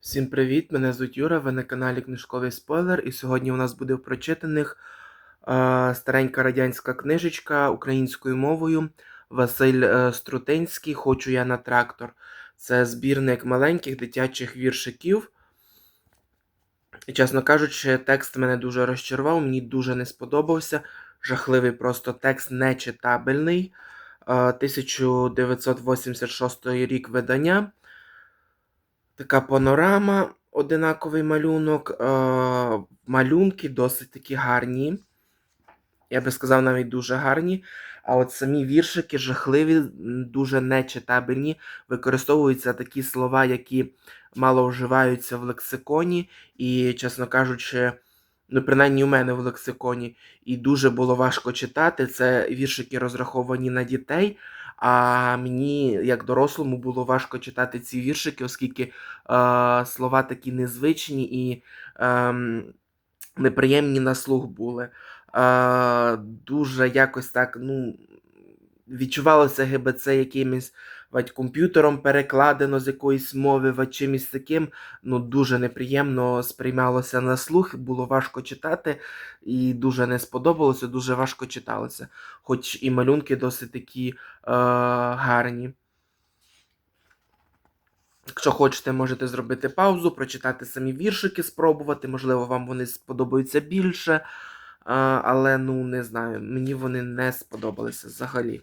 Всім привіт! Мене звуть Юра, ви на каналі Книжковий Спойлер, і сьогодні у нас буде в прочитаних е, старенька радянська книжечка українською мовою Василь е, Струтинський Хочу я на трактор. Це збірник маленьких дитячих віршиків. І, чесно кажучи, текст мене дуже розчарував, мені дуже не сподобався. Жахливий просто текст нечитабельний. Е, 1986 рік видання. Така панорама, одинаковий малюнок. Малюнки досить такі гарні. Я би сказав, навіть дуже гарні. А от самі віршики жахливі, дуже нечитабельні. Використовуються такі слова, які мало вживаються в лексиконі, і, чесно кажучи, ну, принаймні у мене в лексиконі, і дуже було важко читати. Це віршики розраховані на дітей. А мені, як дорослому, було важко читати ці віршики, оскільки е, слова такі незвичні і е, неприємні на слух були. Е, дуже якось так, ну, відчувалося ГБЦ якимось вать, комп'ютером перекладено з якоїсь мови, вать, чимось таким. Ну, дуже неприємно сприймалося на слух, було важко читати, і дуже не сподобалося, дуже важко читалося. Хоч і малюнки досить такі е, гарні. Якщо хочете, можете зробити паузу, прочитати самі віршики, спробувати. Можливо, вам вони сподобаються більше. Але ну не знаю, мені вони не сподобалися взагалі.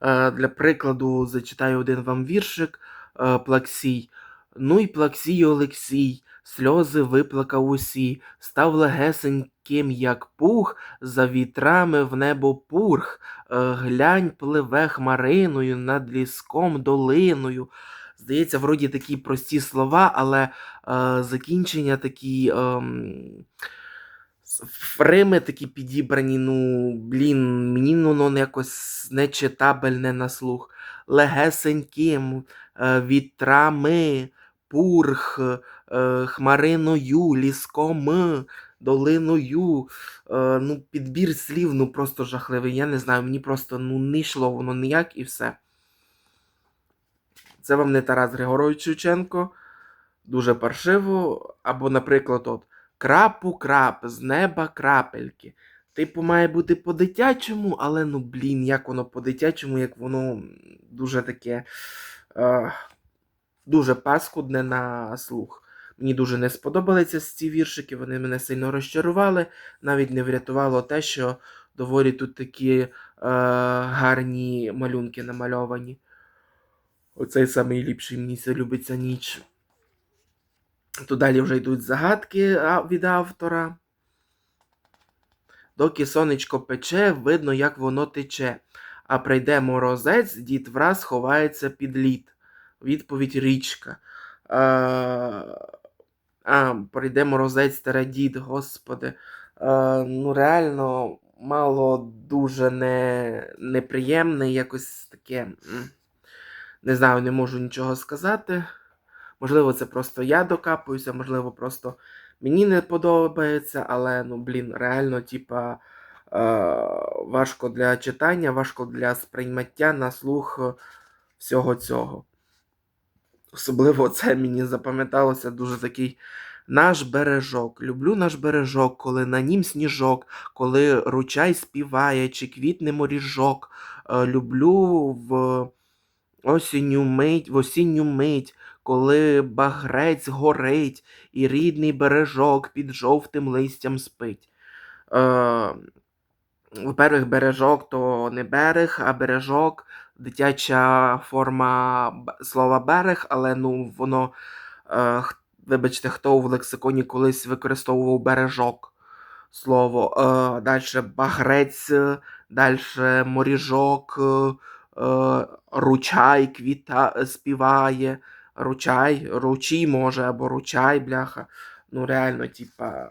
Для прикладу, зачитаю один вам віршик е, Плаксій. Ну й Плаксій Олексій, сльози виплакав усі, став легесеньким, як пух, за вітрами в небо пурх. Е, Глянь, пливе хмариною над ліском долиною. Здається, вроді такі прості слова, але е, закінчення такі. ем, с- такі підібрані, ну, блін, мені ну, воно якось нечитабельне на слух. Легесеньким е, вітрами, пурх, е, хмариною, ліском, долиною. Е, ну, підбір слів ну, просто жахливий. Я не знаю, мені просто ну, не йшло воно ніяк і все. Це вам не Тарас Григорович Шевченко. Дуже паршиво. Або, наприклад, от крапу крап, з неба крапельки. Типу, має бути по-дитячому, але ну, блін, як воно по-дитячому, як воно дуже таке е, дуже паскудне на слух. Мені дуже не сподобалися ці віршики, вони мене сильно розчарували. Навіть не врятувало те, що доволі тут такі е, гарні малюнки намальовані. Оцей самий ліпший мені це любиться ніч. То далі вже йдуть загадки від автора. Доки сонечко пече, видно, як воно тече. А прийде морозець, дід враз ховається під лід. Відповідь річка. А, а прийде морозець старе дід, господи. А, ну, реально, мало дуже не, неприємне, якось таке. Не знаю, не можу нічого сказати. Можливо, це просто я докапуюся, можливо, просто мені не подобається, але ну, блін, реально, типа, е, важко для читання, важко для сприймаття на слух е, всього цього. Особливо це мені запам'яталося дуже такий наш бережок. Люблю наш бережок, коли на нім сніжок, коли ручай співає, чи квітне моріжок. Е, люблю в осінню мить, в осінню мить, коли багрець горить, і рідний бережок під жовтим листям спить. Е, во-первых, бережок то не берег, а бережок дитяча форма слова берег, але ну воно, е, вибачте, хто в лексиконі колись використовував бережок слово. Е, далі багрець, далі моріжок, е, ручай квіта співає, ручай, ручій може, або ручай, бляха. Ну, реально, типа,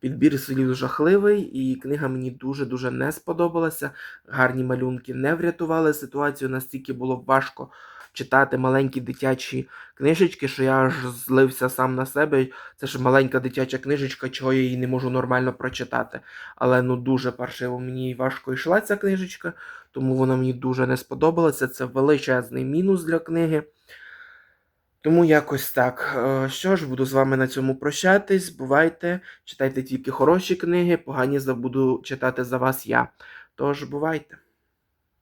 підбір слів жахливий, і книга мені дуже-дуже не сподобалася. Гарні малюнки не врятували ситуацію, настільки було важко читати маленькі дитячі книжечки, що я аж злився сам на себе. Це ж маленька дитяча книжечка, чого я її не можу нормально прочитати. Але ну дуже паршиво мені важко йшла ця книжечка, тому вона мені дуже не сподобалася. Це величезний мінус для книги. Тому якось так. Е, Що ж, буду з вами на цьому прощатись. Бувайте, читайте тільки хороші книги, погані забуду читати за вас я. Тож бувайте.